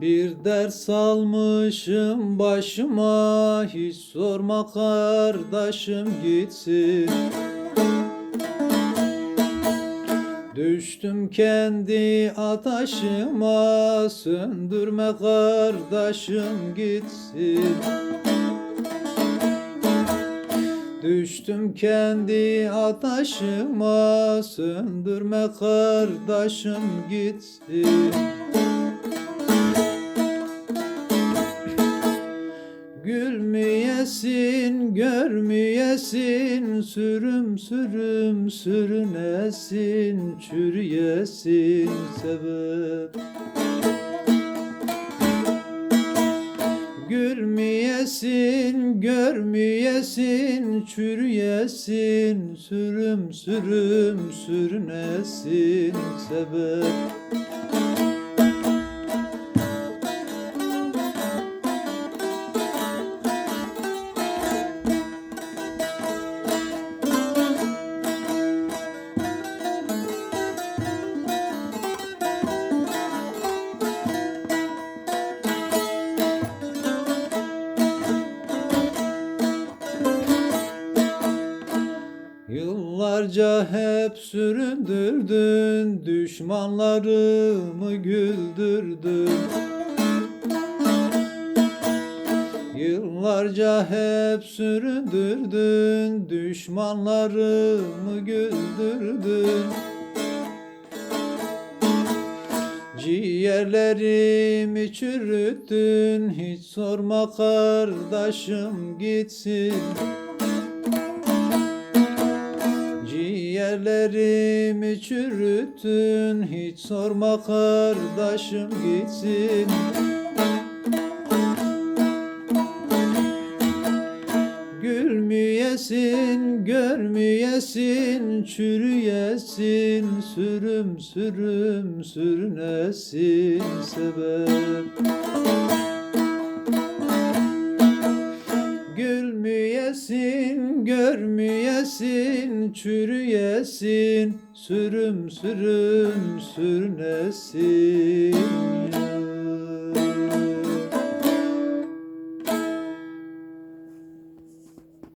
Bir ders almışım başıma hiç sorma kardeşim gitsin. Düştüm kendi ataşıma söndürme kardeşim gitsin. Düştüm kendi ataşıma söndürme kardeşim gitsin Gülmeyesin, görmeyesin, sürüm sürüm sürünesin, çürüyesin sebep. Gülmeyesin, görmeyesin, çürüyesin, sürüm sürüm sürünesin sebep. Yıllarca hep süründürdün, düşmanlarımı güldürdün. Yıllarca hep süründürdün, düşmanlarımı güldürdün. Ciğerlerimi çürüttün, hiç sorma kardeşim gitsin. Ciğerlerimi çürüttün Hiç sorma kardeşim gitsin. Gülmeyesin, görmeyesin, çürüyesin Sürüm sürüm sürünesin sebep görmeyesin, çürüyesin, sürüm sürüm sürünesin.